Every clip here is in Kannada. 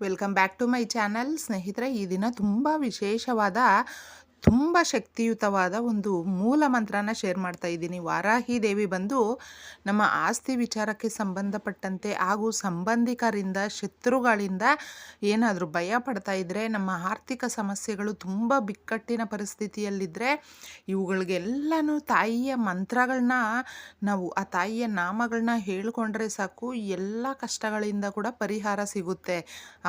Welcome back to my channel. ಸ್ನೇಹಿತರೆ ಈ ದಿನ ತುಂಬ ವಿಶೇಷವಾದ ತುಂಬ ಶಕ್ತಿಯುತವಾದ ಒಂದು ಮೂಲ ಮಂತ್ರನ ಶೇರ್ ಮಾಡ್ತಾ ಇದ್ದೀನಿ. ವಾರಾಹಿ ದೇವಿ ಬಂದು ನಮ್ಮ ಆಸ್ತಿ ವಿಚಾರಕ್ಕೆ ಸಂಬಂಧಪಟ್ಟಂತೆ ಹಾಗೂ ಸಂಬಂಧಿಕರಿಂದ, ಶತ್ರುಗಳಿಂದ ಏನಾದರೂ ಭಯ ಪಡ್ತಾ ಇದ್ದರೆ ನಮ್ಮ ಆರ್ಥಿಕ ಸಮಸ್ಯೆಗಳು ತುಂಬ ಬಿಕ್ಕಟ್ಟಿನ ಪರಿಸ್ಥಿತಿಯಲ್ಲಿದ್ದರೆ ಇವುಗಳಿಗೆಲ್ಲನೂ ತಾಯಿಯ ಮಂತ್ರಗಳನ್ನ ನಾವು, ಆ ತಾಯಿಯ ನಾಮಗಳನ್ನ ಹೇಳಿಕೊಂಡ್ರೆ ಸಾಕು. ಎಲ್ಲ ಕಷ್ಟಗಳಿಂದ ಕೂಡ ಪರಿಹಾರ ಸಿಗುತ್ತೆ.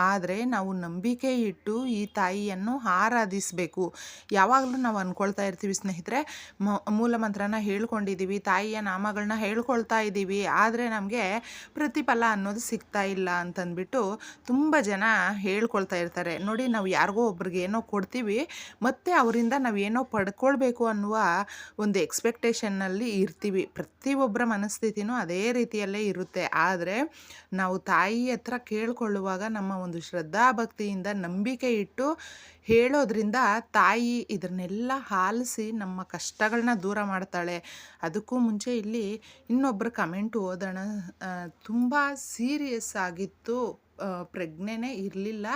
ಆದರೆ ನಾವು ನಂಬಿಕೆ ಇಟ್ಟು ಈ ತಾಯಿಯನ್ನು ಆರಾಧಿಸಬೇಕು. ಯಾವಾಗಲೂ ನಾವು ಅಂದ್ಕೊಳ್ತಾ ಇರ್ತೀವಿ ಸ್ನೇಹಿತರೆ. ಮೂಲ ಮಂತ್ರನ ಹೇಳ್ಕೊಂಡಿದ್ದೀವಿ ತಾಯಿಯ ನಾಮಗಳನ್ನ ಹೇಳ್ಕೊಳ್ತಾ ಇದ್ದೀವಿ ಆದರೆ ನಮಗೆ ಪ್ರತಿಫಲ ಅನ್ನೋದು ಸಿಗ್ತಾ ಇಲ್ಲ ಅಂತಂದ್ಬಿಟ್ಟು ತುಂಬ ಜನ ಹೇಳ್ಕೊಳ್ತಾ ಇರ್ತಾರೆ. ನೋಡಿ, ನಾವು ಯಾರಿಗೋ ಒಬ್ರಿಗೆ ಏನೋ ಕೊಡ್ತೀವಿ, ಮತ್ತು ಅವರಿಂದ ನಾವು ಏನೋ ಪಡ್ಕೊಳ್ಬೇಕು ಅನ್ನುವ ಒಂದು ಎಕ್ಸ್ಪೆಕ್ಟೇಷನ್ನಲ್ಲಿ ಇರ್ತೀವಿ. ಪ್ರತಿಯೊಬ್ಬರ ಮನಸ್ಥಿತಿನೂ ಅದೇ ರೀತಿಯಲ್ಲೇ ಇರುತ್ತೆ. ಆದರೆ ನಾವು ತಾಯಿ ಹತ್ರ ಕೇಳ್ಕೊಳ್ಳುವಾಗ ನಮ್ಮ ಒಂದು ಶ್ರದ್ಧಾ ಭಕ್ತಿಯಿಂದ ನಂಬಿಕೆ ಇಟ್ಟು ಹೇಳೋದ್ರಿಂದ ತಾಯಿ ಇದನ್ನೆಲ್ಲ ಆಲಿಸಿ ನಮ್ಮ ಕಷ್ಟಗಳನ್ನ ದೂರ ಮಾಡ್ತಾಳೆ. ಅದಕ್ಕೂ ಮುಂಚೆ ಇಲ್ಲಿ ಇನ್ನೊಬ್ಬರು ಕಮೆಂಟ್ ಓದೋಣ. ತುಂಬ ಸೀರಿಯಸ್ ಆಗಿತ್ತು. ಪ್ರಜ್ಞೆನೇ ಇರಲಿಲ್ಲ.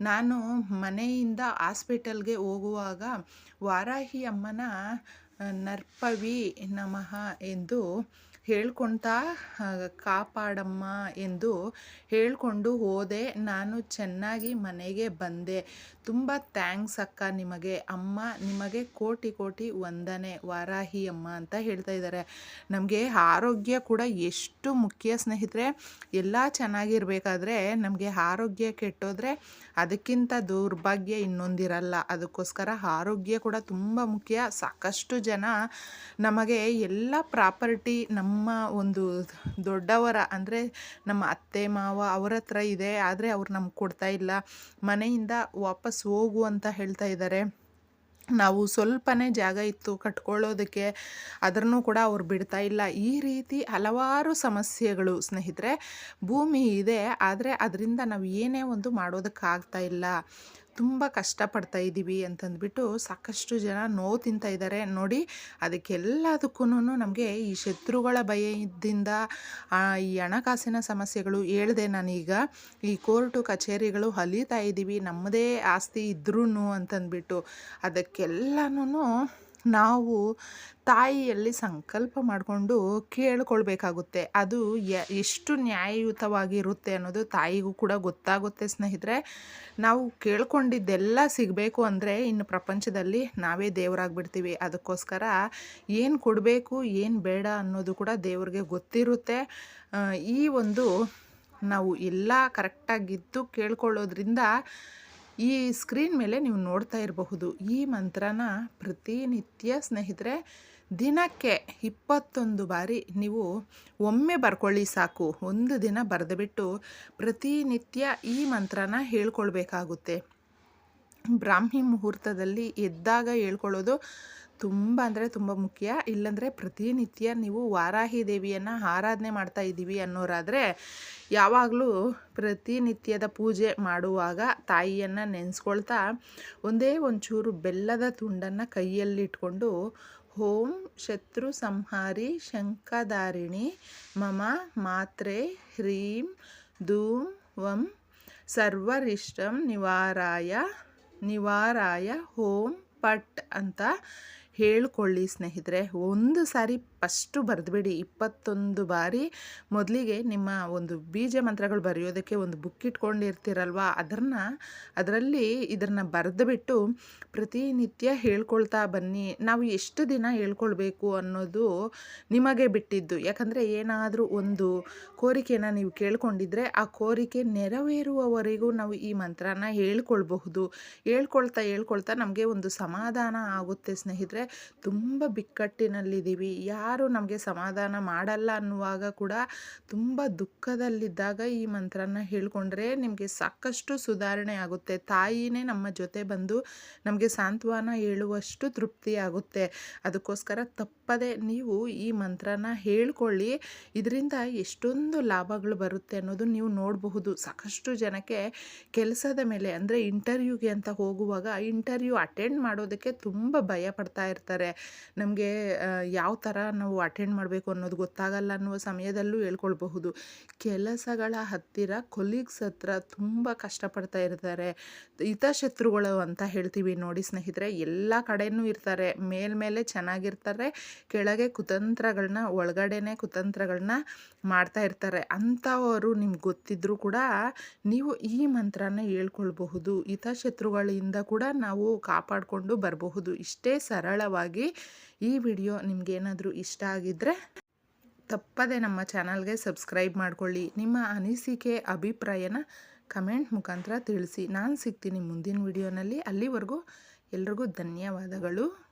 ನಾನು ಮನೆಯಿಂದ ಹಾಸ್ಪಿಟಲ್ಗೆ ಹೋಗುವಾಗ ವಾರಾಹಿ ಅಮ್ಮನ ನರ್ಪವಿ ನಮಃ ಎಂದು ಹೇಳ್ಕೊಳ್ತಾ ಕಾಪಾಡಮ್ಮ ಎಂದು ಹೇಳಿಕೊಂಡು ಹೋದೆ. ನಾನು ಚೆನ್ನಾಗಿ ಮನೆಗೆ ಬಂದೆ. ತುಂಬ ಥ್ಯಾಂಕ್ಸ್ ಅಕ್ಕ ನಿಮಗೆ. ಅಮ್ಮ ನಿಮಗೆ ಕೋಟಿ ಕೋಟಿ ವಂದನೆ, ವಾರಾಹಿ ಅಮ್ಮ ಅಂತ ಹೇಳ್ತಾ ಇದ್ದಾರೆ. ನಮಗೆ ಆರೋಗ್ಯ ಕೂಡ ಎಷ್ಟು ಮುಖ್ಯ ಸ್ನೇಹಿತರೆ. ಎಲ್ಲ ಚೆನ್ನಾಗಿರಬೇಕಾದ್ರೆ ನಮಗೆ ಆರೋಗ್ಯ ಕೆಟ್ಟೋದ್ರೆ ಅದಕ್ಕಿಂತ ದೌರ್ಭಾಗ್ಯ ಇನ್ನೊಂದಿರಲ್ಲ. ಅದಕ್ಕೋಸ್ಕರ ಆರೋಗ್ಯ ಕೂಡ ತುಂಬ ಮುಖ್ಯ. ಸಾಕಷ್ಟು ಜನ ನಮಗೆ ಎಲ್ಲ ಪ್ರಾಪರ್ಟಿ ನಮ್ಮ ಒಂದು ದೊಡ್ಡವರ ಅಂದರೆ ನಮ್ಮ ಅತ್ತೆ, ಮಾವ ಅವರ ಹತ್ರ ಇದೆ. ಆದರೆ ಅವ್ರು ನಮ್ಗೆ ಕೊಡ್ತಾ ಇಲ್ಲ. ಮನೆಯಿಂದ ವಾಪಸ್ ಹೋಗು ಅಂತ ಹೇಳ್ತಾ ಇದ್ದಾರೆ ನಾವು ಸ್ವಲ್ಪನೇ ಜಾಗ ಇತ್ತು ಕಟ್ಕೊಳ್ಳೋದಕ್ಕೆ ಅದನ್ನು ಕೂಡ ಅವ್ರು ಬಿಡ್ತಾ ಇಲ್ಲ. ಈ ರೀತಿ ಹಲವಾರು ಸಮಸ್ಯೆಗಳು ಸ್ನೇಹಿತರೆ, ಭೂಮಿ ಇದೆ, ಆದರೆ ಅದರಿಂದ ನಾವು ಏನೇ ಒಂದು ಮಾಡೋದಕ್ಕಾಗ್ತಾ ಇಲ್ಲ. ತುಂಬ ಕಷ್ಟಪಡ್ತಾ ಇದ್ದೀವಿ ಅಂತಂದ್ಬಿಟ್ಟು ಸಾಕಷ್ಟು ಜನ ನೋವು ತಿಂತ ಇದ್ದಾರೆ. ನೋಡಿ ಅದಕ್ಕೆಲ್ಲದಕ್ಕೂ ನಮಗೆ ಈ ಶತ್ರುಗಳ ಭಯದಿಂದ ಈ ಹಣಕಾಸಿನ ಸಮಸ್ಯೆಗಳು ಹೇಳಿದೆ ನಾನೀಗ. ಈ ಕೋರ್ಟು ಕಚೇರಿಗಳು ಹಲಿತಾ ಇದ್ದೀವಿ. ನಮ್ಮದೇ ಆಸ್ತಿ ಇದ್ರೂ ಅಂತಂದ್ಬಿಟ್ಟು. ಅದಕ್ಕೆಲ್ಲನೂ ನಾವು ತಾಯಿಯಲ್ಲಿ ಸಂಕಲ್ಪ ಮಾಡಿಕೊಂಡು ಕೇಳ್ಕೊಳ್ಬೇಕಾಗುತ್ತೆ. ಅದು ಎಷ್ಟು ನ್ಯಾಯಯುತವಾಗಿರುತ್ತೆ ಅನ್ನೋದು ತಾಯಿಗೂ ಕೂಡ ಗೊತ್ತಾಗುತ್ತೆ ಸ್ನೇಹಿತರೆ. ನಾವು ಕೇಳ್ಕೊಂಡಿದ್ದೆಲ್ಲ ಸಿಗಬೇಕು ಅಂದರೆ ಇನ್ನು ಪ್ರಪಂಚದಲ್ಲಿ ನಾವೇ ದೇವರಾಗ್ಬಿಡ್ತೀವಿ. ಅದಕ್ಕೋಸ್ಕರ ಏನು ಕೊಡಬೇಕು, ಏನು ಬೇಡ ಅನ್ನೋದು ಕೂಡ ದೇವ್ರಿಗೆ ಗೊತ್ತಿರುತ್ತೆ. ಈ ಒಂದು ನಾವು ಎಲ್ಲ ಕರೆಕ್ಟಾಗಿದ್ದು ಕೇಳ್ಕೊಳ್ಳೋದ್ರಿಂದ ಈ ಸ್ಕ್ರೀನ್ ಮೇಲೆ ನೀವು ನೋಡ್ತಾ ಇರಬಹುದು, ಈ ಮಂತ್ರನ ಪ್ರತಿನಿತ್ಯ ಸ್ನೇಹಿತರೆ, ದಿನಕ್ಕೆ ಇಪ್ಪತ್ತೊಂದು ಬಾರಿ ನೀವು ಒಮ್ಮೆ ಬರ್ಕೊಳ್ಳಿ ಸಾಕು. ಒಂದು ದಿನ ಬರೆದುಬಿಟ್ಟು ಪ್ರತಿನಿತ್ಯ ಈ ಮಂತ್ರನ ಹೇಳ್ಕೊಳ್ಬೇಕಾಗುತ್ತೆ. ಬ್ರಾಹ್ಮಿ ಮುಹೂರ್ತದಲ್ಲಿ ಎದ್ದಾಗ ಹೇಳ್ಕೊಳ್ಳೋದು ತುಂಬ ಅಂದರೆ ತುಂಬ ಮುಖ್ಯ. ಇಲ್ಲಂದರೆ ಪ್ರತಿನಿತ್ಯ ನೀವು ವಾರಾಹಿ ದೇವಿಯನ್ನು ಆರಾಧನೆ ಮಾಡ್ತಾ ಇದ್ದೀವಿ ಅನ್ನೋರಾದರೆ ಯಾವಾಗಲೂ ಪ್ರತಿನಿತ್ಯದ ಪೂಜೆ ಮಾಡುವಾಗ ತಾಯಿಯನ್ನು ನೆನೆಸ್ಕೊಳ್ತಾ ಒಂದೇ ಒಂಚೂರು ಬೆಲ್ಲದ ತುಂಡನ್ನು ಕೈಯಲ್ಲಿಟ್ಕೊಂಡು ಓಂ ಶತ್ರು ಸಂಹಾರಿ ಶಂಕಧಾರಿಣಿ ಮಮ ಮಾತ್ರೆ ಹ್ರೀಂ ಧೂಂ ವಂ ಸರ್ವರಿಷ್ಟಂ ನಿವಾರಾಯ ನಿವಾರಾಯ ಹೋಂ ಪಟ್ ಅಂತ ಹೇಳ್ಕೊಳ್ಳಿ ಸ್ನೇಹಿತರೆ. ಒಂದು ಸಾರಿ ಫಸ್ಟು ಬರೆದ್ಬಿಡಿ. ಇಪ್ಪತ್ತೊಂದು ಬಾರಿ ಮೊದಲಿಗೆ ನಿಮ್ಮ ಒಂದು ಬೀಜ ಮಂತ್ರಗಳು ಬರೆಯೋದಕ್ಕೆ ಒಂದು ಬುಕ್ ಇಟ್ಕೊಂಡಿರ್ತೀರಲ್ವ? ಅದನ್ನು ಅದರಲ್ಲಿ ಇದನ್ನು ಬರೆದುಬಿಟ್ಟು ಪ್ರತಿನಿತ್ಯ ಹೇಳ್ಕೊಳ್ತಾ ಬನ್ನಿ. ನಾವು ಎಷ್ಟು ದಿನ ಹೇಳ್ಕೊಳ್ಬೇಕು ಅನ್ನೋದು ನಿಮಗೆ ಬಿಟ್ಟಿದ್ದು. ಯಾಕಂದರೆ ಏನಾದರೂ ಒಂದು ಕೋರಿಕೆನ ನೀವು ಕೇಳ್ಕೊಂಡಿದ್ರೆ ಆ ಕೋರಿಕೆ ನೆರವೇರುವವರೆಗೂ ನಾವು ಈ ಮಂತ್ರನ ಹೇಳ್ಕೊಳ್ಬಹುದು. ಹೇಳ್ಕೊಳ್ತಾ ಹೇಳ್ಕೊಳ್ತಾ ನಮಗೆ ಒಂದು ಸಮಾಧಾನ ಆಗುತ್ತೆ ಸ್ನೇಹಿತರೆ. ತುಂಬ ಬಿಕ್ಕಟ್ಟಿನಲ್ಲಿದ್ದೀವಿ. ಯಾರು ನಮಗೆ ಸಮಾಧಾನ ಮಾಡಲ್ಲ ಅನ್ನುವಾಗ ಕೂಡ ತುಂಬ ದುಃಖದಲ್ಲಿದ್ದಾಗ ಈ ಮಂತ್ರನ ಹೇಳ್ಕೊಂಡ್ರೆ ನಿಮಗೆ ಸಾಕಷ್ಟು ಸುಧಾರಣೆ ಆಗುತ್ತೆ. ತಾಯಿನೇ ನಮ್ಮ ಜೊತೆ ಬಂದು ನಮಗೆ ಸಾಂತ್ವನ ಹೇಳುವಷ್ಟು ತೃಪ್ತಿ ಆಗುತ್ತೆ. ಅದಕ್ಕೋಸ್ಕರ ತಪ್ಪು ತಪ್ಪದೆ ನೀವು ಈ ಮಂತ್ರನ ಹೇಳ್ಕೊಳ್ಳಿ. ಇದರಿಂದ ಎಷ್ಟೊಂದು ಲಾಭಗಳು ಬರುತ್ತೆ ಅನ್ನೋದು ನೀವು ನೋಡಬಹುದು. ಸಾಕಷ್ಟು ಜನಕ್ಕೆ ಕೆಲಸದ ಮೇಲೆ ಅಂದರೆ ಇಂಟರ್ವ್ಯೂಗೆ ಅಂತ ಹೋಗುವಾಗ ಇಂಟರ್ವ್ಯೂ ಅಟೆಂಡ್ ಮಾಡೋದಕ್ಕೆ ತುಂಬ ಭಯ ಪಡ್ತಾ ಇರ್ತಾರೆ. ನಮಗೆ ಯಾವ ಥರ ನಾವು ಅಟೆಂಡ್ ಮಾಡಬೇಕು ಅನ್ನೋದು ಗೊತ್ತಾಗಲ್ಲ ಅನ್ನುವ ಸಮಯದಲ್ಲೂ ಹೇಳ್ಕೊಳ್ಬಹುದು. ಕೆಲಸಗಳ ಹತ್ತಿರ ಕೊಲೀಗ್ಸ್ ಹತ್ರ ತುಂಬ ಕಷ್ಟಪಡ್ತಾ ಇರ್ತಾರೆ. ಹಿತಶತ್ರುಗಳು ಅಂತ ಹೇಳ್ತೀವಿ ನೋಡಿ ಸ್ನೇಹಿತರೆ, ಎಲ್ಲ ಕಡೆಯೂ ಇರ್ತಾರೆ. ಮೇಲ್ಮೇಲೆ ಚೆನ್ನಾಗಿರ್ತಾರೆ ಕೆಳಗೆ ಕುತಂತ್ರಗಳನ್ನ ಒಳಗಡೆನೆ ಕುತಂತ್ರಗಳನ್ನ ಮಾಡ್ತಾ ಇರ್ತಾರೆ. ಅಂಥವರು ನಿಮ್ಗೆ ಗೊತ್ತಿದ್ರೂ ಕೂಡ ನೀವು ಈ ಮಂತ್ರನ ಹೇಳ್ಕೊಳ್ಬಹುದು. ಹಿತಶತ್ರುಗಳಿಂದ ಕೂಡ ನಾವು ಕಾಪಾಡಿಕೊಂಡು ಬರಬಹುದು. ಇಷ್ಟೇ ಸರಳವಾಗಿ ಈ ವಿಡಿಯೋ ನಿಮಗೇನಾದರೂ ಇಷ್ಟ ಆಗಿದ್ದರೆ ತಪ್ಪದೆ ನಮ್ಮ ಚಾನಲ್ಗೆ ಸಬ್ಸ್ಕ್ರೈಬ್ ಮಾಡ್ಕೊಳ್ಳಿ. ನಿಮ್ಮ ಅನಿಸಿಕೆ, ಅಭಿಪ್ರಾಯನ ಕಮೆಂಟ್ ಮುಖಾಂತರ ತಿಳಿಸಿ. ನಾನು ಸಿಗ್ತೀನಿ ಮುಂದಿನ ವಿಡಿಯೋನಲ್ಲಿ. ಅಲ್ಲಿವರೆಗೂ ಎಲ್ರಿಗೂ ಧನ್ಯವಾದಗಳು.